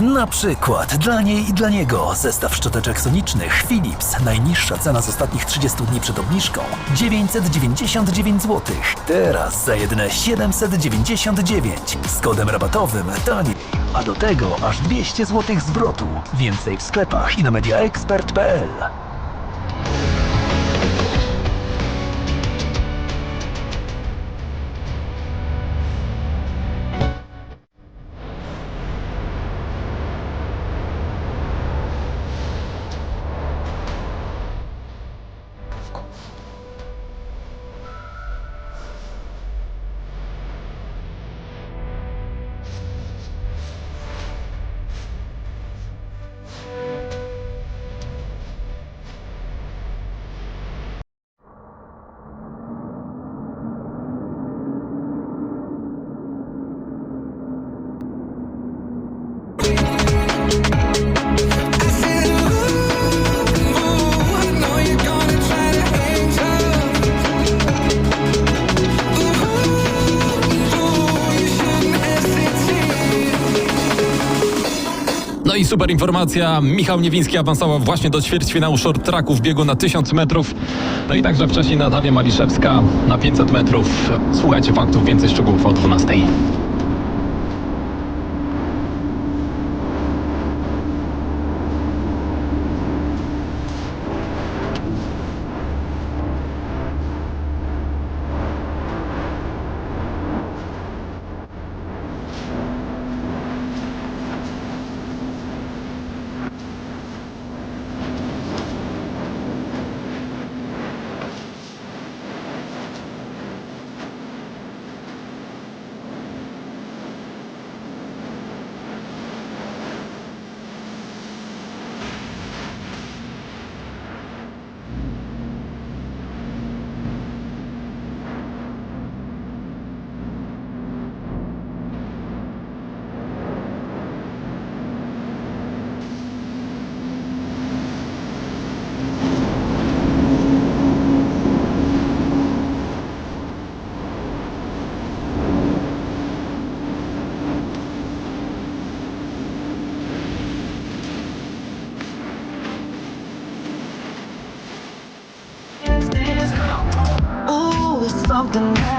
na przykład dla niej i dla niego zestaw szczoteczek sonicznych Philips. Najniższa cena z ostatnich 30 dni przed obniżką 999 zł. Teraz za jedyne 799 z kodem rabatowym taniej. A do tego aż 200 zł zwrotu. Więcej w sklepach i na mediaexpert.pl. super informacja. Michał Niewiński awansował właśnie do ćwierćfinału short tracku w biegu na 1000 metrów. No i także wcześniej Natalia Maliszewska na 500 metrów. Słuchajcie faktów, więcej szczegółów o 12.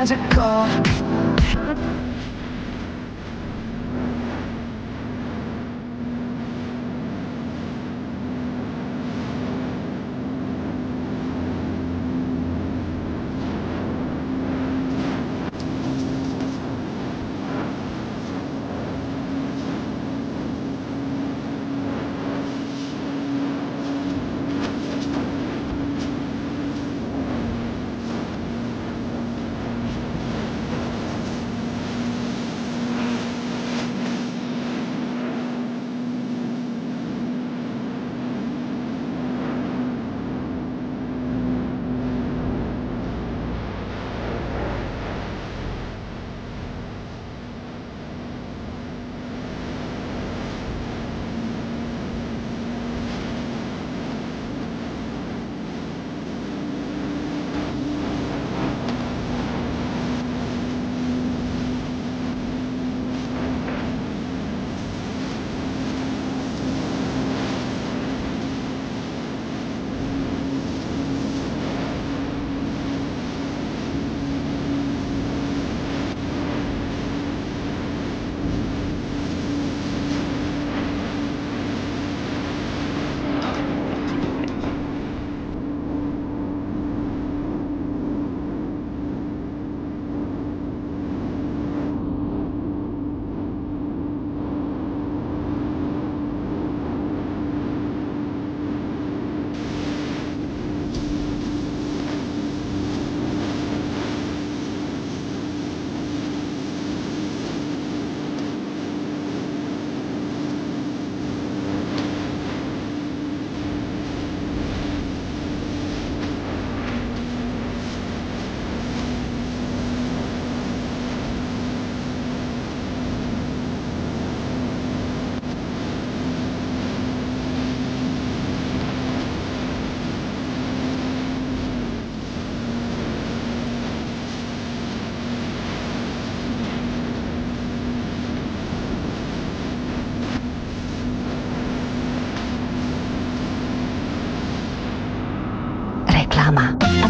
Magical.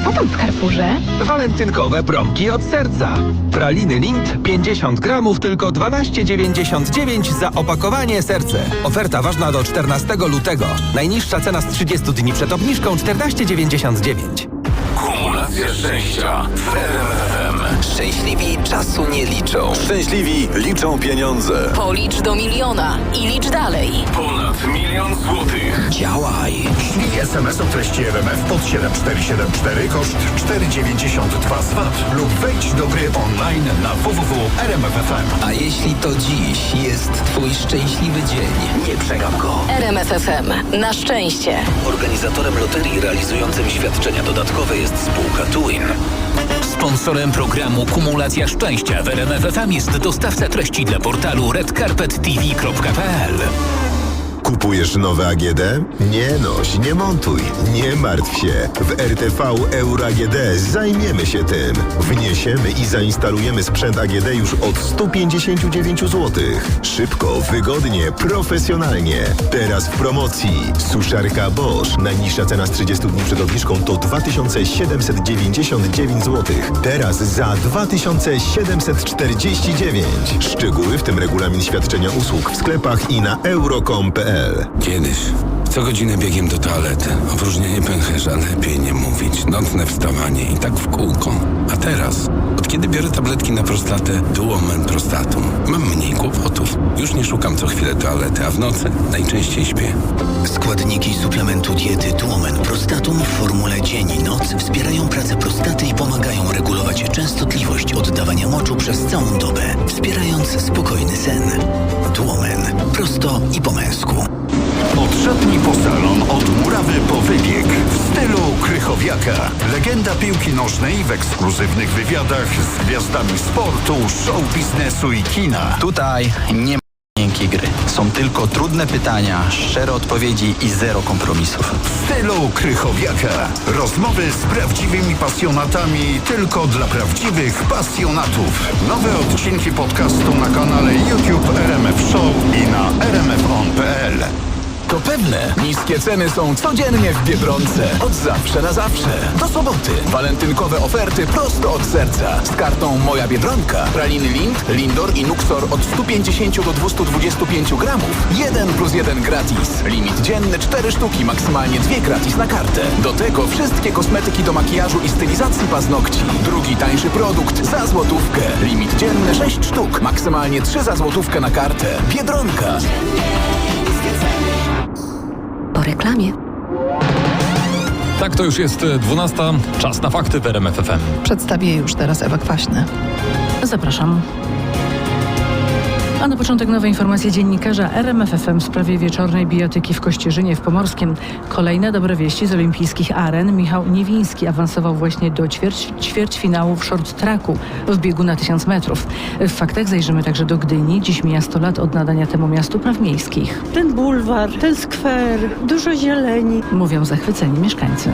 Co tam w Carrefourze? Walentynkowe promki od serca. Praliny Lind 50 gramów tylko 12,99 za opakowanie serce. Oferta ważna do 14 lutego. Najniższa cena z 30 dni przed obniżką 14,99. Kumulacja szczęścia w. Szczęśliwi czasu nie liczą. Szczęśliwi liczą pieniądze. Policz do miliona i licz dalej. Ponad milion złotych. Działaj. SMS o treści RMF pod 7474 koszt 4,92 zwrot lub wejdź do gry online na www.rmf.fm. A jeśli to dziś jest twój szczęśliwy dzień, nie przegap go. RMFFM. Na szczęście. Organizatorem loterii realizującym świadczenia dodatkowe jest spółka Tuin. Sponsorem programu Kumulacja Szczęścia w RMFFM jest dostawca treści dla portalu redcarpettv.pl. Kupujesz nowe AGD? Nie noś, nie montuj, nie martw się. W RTV Euro AGD zajmiemy się tym. Wniesiemy i zainstalujemy sprzęt AGD już od 159 zł. Szybko, wygodnie, profesjonalnie. Teraz w promocji. Suszarka Bosch. Najniższa cena z 30 dni przed obniżką to 2799 zł. Teraz za 2749. Szczegóły, w tym regulamin świadczenia usług w sklepach i na euro.com.pl. www.radiowrocław.pl Kiedyś Co godzinę biegiem do toalety. Opróżnienie pęcherza, lepiej nie mówić. Nocne wstawanie i tak w kółko. A teraz, od kiedy biorę tabletki na prostatę Duomen Prostatum, mam mniej kłopotów. Już nie szukam co chwilę toalety, a w nocy najczęściej śpię. Składniki suplementu diety Duomen Prostatum w formule dzień i noc wspierają pracę prostaty i pomagają regulować częstotliwość oddawania moczu przez całą dobę, wspierając spokojny sen. Duomen. Prosto i po męsku. Od szatni po salon, od murawy po wybieg. W stylu Krychowiaka. Legenda piłki nożnej w ekskluzywnych wywiadach z gwiazdami sportu, show biznesu i kina. Tutaj nie ma miękkiej gry. Są tylko trudne pytania, szczere odpowiedzi i zero kompromisów. W stylu Krychowiaka. Rozmowy z prawdziwymi pasjonatami tylko dla prawdziwych pasjonatów. Nowe odcinki podcastu na kanale YouTube RMF Show i na rmfon.pl. To pewne. Niskie ceny są codziennie w Biedronce. Od zawsze na zawsze. Do soboty. Walentynkowe oferty prosto od serca. Z kartą Moja Biedronka. Praliny Lind, Lindor i Nuxor od 150 do 225 gramów. 1 plus 1 gratis. Limit dzienny 4 sztuki, maksymalnie 2 gratis na kartę. Do tego wszystkie kosmetyki do makijażu i stylizacji paznokci. Drugi tańszy produkt za złotówkę. Limit dzienny 6 sztuk, maksymalnie 3 za złotówkę na kartę. Biedronka. Po reklamie. Tak, to już jest e, 12. Czas na fakty w RMFFM. Przedstawię już teraz Ewa Kwaśny. Zapraszam. A na początek nowe informacje dziennikarza RMFFM w sprawie wieczornej bijatyki w Kościerzynie w Pomorskiem. Kolejne dobre wieści z olimpijskich aren. Michał Niewiński awansował właśnie do ćwierć, ćwierćfinału w short tracku w biegu na 1000 metrów. W faktach zajrzymy także do Gdyni. Dziś mija 100 lat od nadania temu miastu praw miejskich. Ten bulwar, ten skwer, dużo zieleni. Mówią zachwyceni mieszkańcy.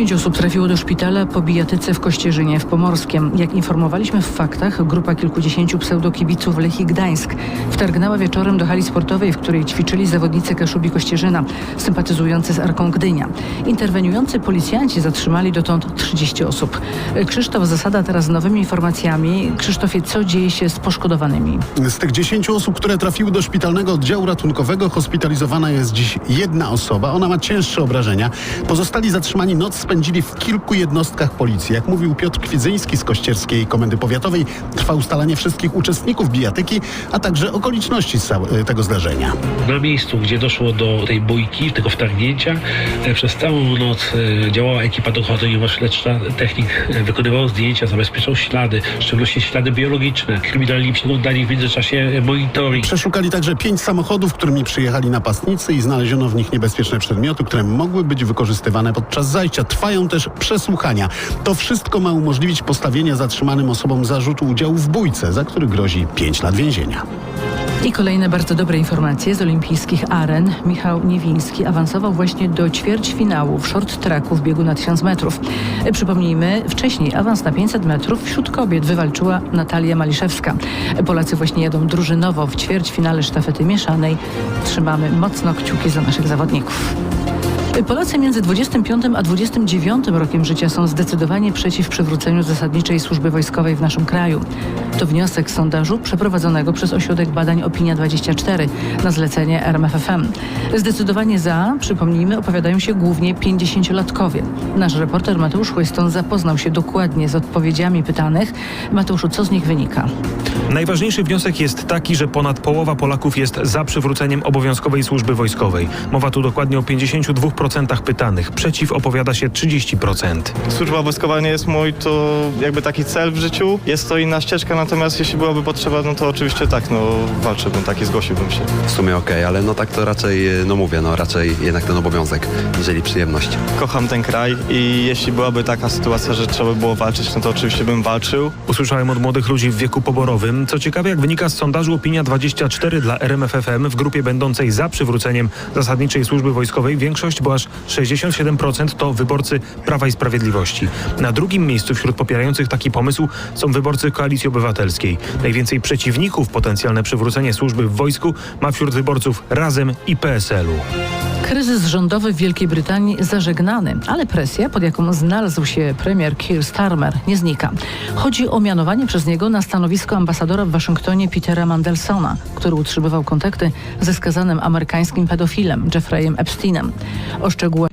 10 osób trafiło do szpitala po bijatyce w Kościerzynie w Pomorskiem. Jak informowaliśmy w faktach, grupa kilkudziesięciu pseudokibiców Lechii Gdańsk wtargnęła wieczorem do hali sportowej, w której ćwiczyli zawodnicy Kaszubi Kościerzyna, sympatyzujący z Arką Gdynia. Interweniujący policjanci zatrzymali dotąd 30 osób. Krzysztof Zasada teraz nowymi informacjami. Krzysztofie, co dzieje się z poszkodowanymi? Z tych 10 osób, które trafiły do szpitalnego oddziału ratunkowego, hospitalizowana jest dziś jedna osoba. Ona ma cięższe obrażenia. Pozostali zatrzymani noc spędzili w kilku jednostkach policji. Jak mówił Piotr Kwidzyński z Kościerskiej Komendy Powiatowej, trwa ustalanie wszystkich uczestników bijatyki, a także okoliczności całe- tego zdarzenia. Na miejscu, gdzie doszło do tej bójki, tego wtargnięcia, e, przez całą noc e, działała ekipa dochodzeniowo-śledcza. Technik e, wykonywał zdjęcia, zabezpieczał ślady, w szczególności ślady biologiczne. Kryminalni przeglądali w międzyczasie e, monitoring. Przeszukali także pięć samochodów, którymi przyjechali napastnicy i znaleziono w nich niebezpieczne przedmioty, które mogły być wykorzystywane podczas zajścia. Trwają też przesłuchania. To wszystko ma umożliwić postawienie zatrzymanym osobom zarzutu udziału w bójce, za który grozi 5 lat więzienia. I kolejne bardzo dobre informacje z olimpijskich aren. Michał Niewiński awansował właśnie do ćwierćfinału w short tracku w biegu na 1000 metrów. Przypomnijmy, wcześniej awans na 500 metrów wśród kobiet wywalczyła Natalia Maliszewska. Polacy właśnie jadą drużynowo w ćwierćfinale sztafety mieszanej. Trzymamy mocno kciuki za naszych zawodników. Polacy między 25 a 29 rokiem życia są zdecydowanie przeciw przywróceniu zasadniczej służby wojskowej w naszym kraju. To wniosek sondażu przeprowadzonego przez Ośrodek Badań Opinia 24 na zlecenie RMFFM. Zdecydowanie za, przypomnijmy, opowiadają się głównie 50-latkowie. Nasz reporter Mateusz Chłyston zapoznał się dokładnie z odpowiedziami pytanych. Mateuszu, co z nich wynika? Najważniejszy wniosek jest taki, że ponad połowa Polaków jest za przywróceniem obowiązkowej służby wojskowej. Mowa tu dokładnie o 52% pytanych. Przeciw opowiada się 30%. Służba wojskowa nie jest mój to jakby taki cel w życiu. Jest to inna ścieżka, natomiast jeśli byłaby potrzeba, no to oczywiście tak, no walczyłbym, tak i zgłosiłbym się. W sumie okej, ale no tak to raczej, no mówię, no raczej jednak ten obowiązek, niżeli przyjemność. Kocham ten kraj i jeśli byłaby taka sytuacja, że trzeba by było walczyć, no to oczywiście bym walczył. Usłyszałem od młodych ludzi w wieku poborowym. Co ciekawe, jak wynika z sondażu Opinia 24 dla RMFFM, w grupie będącej za przywróceniem zasadniczej służby wojskowej większość, bo aż 67% to wyborcy Prawa i Sprawiedliwości. Na drugim miejscu wśród popierających taki pomysł są wyborcy Koalicji Obywatelskiej. Najwięcej przeciwników potencjalne przywrócenie służby w wojsku ma wśród wyborców Razem i PSL-u. Kryzys rządowy w Wielkiej Brytanii zażegnany, ale presja, pod jaką znalazł się premier Keir Starmer, nie znika. Chodzi o mianowanie przez niego na stanowisko ambasadora w Waszyngtonie Petera Mandelsona, który utrzymywał kontakty ze skazanym amerykańskim pedofilem Jeffreyem Epsteinem. O szczegółach